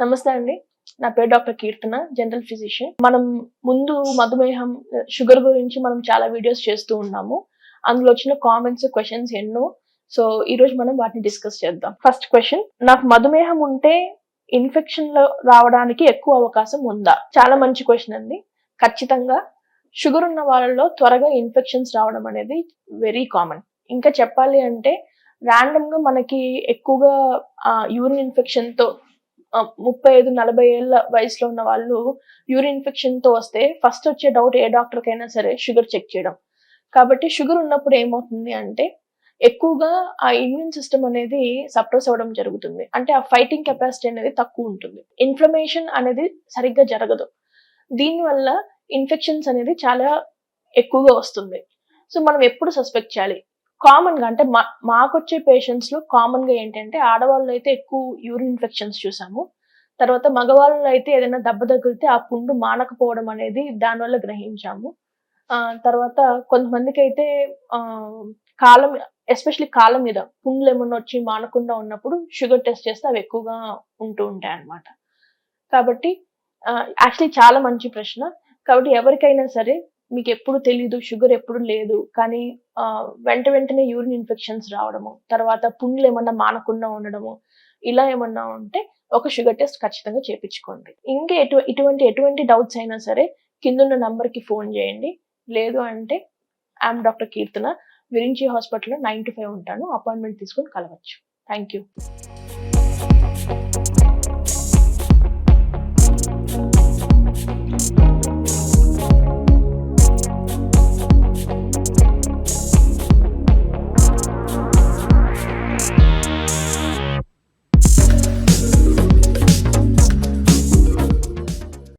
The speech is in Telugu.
నమస్తే అండి. నా పేరు డాక్టర్ కీర్తన జనరల్ ఫిజిషియన్. మనం ముందు మధుమేహం షుగర్ గురించి మనం చాలా వీడియోస్ చేస్తూ ఉన్నాము. అందులో వచ్చిన కామెంట్స్ క్వశ్చన్స్ ఎన్నో. సో ఈ రోజు మనం వాటిని డిస్కస్ చేద్దాం. ఫస్ట్ క్వశ్చన్ నాకు మధుమేహం ఉంటే ఇన్ఫెక్షన్ రావడానికి ఎక్కువ అవకాశం ఉందా? చాలా మంచి క్వశ్చన్ అండి. ఖచ్చితంగా. షుగర్ ఉన్న వాళ్ళలో త్వరగా ఇన్ఫెక్షన్స్ రావడం అనేది వెరీ కామన్ ఇంకా చెప్పాలి అంటే ర్యాండమ్గా మనకి ఎక్కువగా యూరిన్ ఇన్ఫెక్షన్తో ముప్పై ఐదు నలభై ఏళ్ళ వయసులో ఉన్న వాళ్ళు యూరిన్ ఇన్ఫెక్షన్తో వస్తే ఫస్ట్ వచ్చే డౌట్ ఏ డాక్టర్కైనా సరే షుగర్ చెక్ చేయడం. కాబట్టి షుగర్ ఉన్నప్పుడు ఏమవుతుంది అంటే ఎక్కువగా ఆ ఇమ్యూన్ సిస్టమ్ అనేది సప్రెస్ అవ్వడం జరుగుతుంది. అంటే ఆ ఫైటింగ్ కెపాసిటీ అనేది తక్కువ ఉంటుంది. ఇన్ఫ్లమేషన్ అనేది సరిగ్గా జరగదు. దీనివల్ల ఇన్ఫెక్షన్స్ అనేది చాలా ఎక్కువగా వస్తుంది. సో మనం ఎప్పుడు సస్పెక్ట్ చేయాలి? కామన్గా అంటే మా మాకొచ్చే పేషెంట్స్లో కామన్గా ఏంటంటే ఆడవాళ్ళు అయితే ఎక్కువ యూరిన్ ఇన్ఫెక్షన్స్ చూసాము. తర్వాత మగవాళ్ళు అయితే ఏదైనా దెబ్బ తగిలితే ఆ పుండు మానకపోవడం అనేది దానివల్ల గ్రహించాము. తర్వాత కొంతమందికి అయితే కాలం ఎస్పెషల్లీ కాలం మీద పుండ్లు ఏమన్నా వచ్చి మానకుండా ఉన్నప్పుడు షుగర్ టెస్ట్ చేస్తే అవి ఎక్కువగా ఉంటూ ఉంటాయి అన్నమాట. కాబట్టి యాక్చువల్లీ చాలా మంచి ప్రశ్న. కాబట్టి ఎవరికైనా సరే మీకు ఎప్పుడు తెలియదు షుగర్ ఎప్పుడు లేదు కానీ వెంట వెంటనే యూరిన్ ఇన్ఫెక్షన్స్ రావడము తర్వాత పుండ్లు ఏమన్నా మానకుండా ఉండడము ఇలా ఏమన్నా ఉంటే ఒక షుగర్ టెస్ట్ ఖచ్చితంగా చేపించుకోండి. ఇంకా ఎటు ఇటువంటి ఎటువంటి డౌట్స్ అయినా సరే కిందున్న నంబర్కి ఫోన్ చేయండి. లేదు అంటే ఐఎమ్ డాక్టర్ కీర్తన విరించి హాస్పిటల్లో నైన్ టు ఫైవ్ ఉంటాను అపాయింట్మెంట్ తీసుకొని కలవచ్చు. Thank you.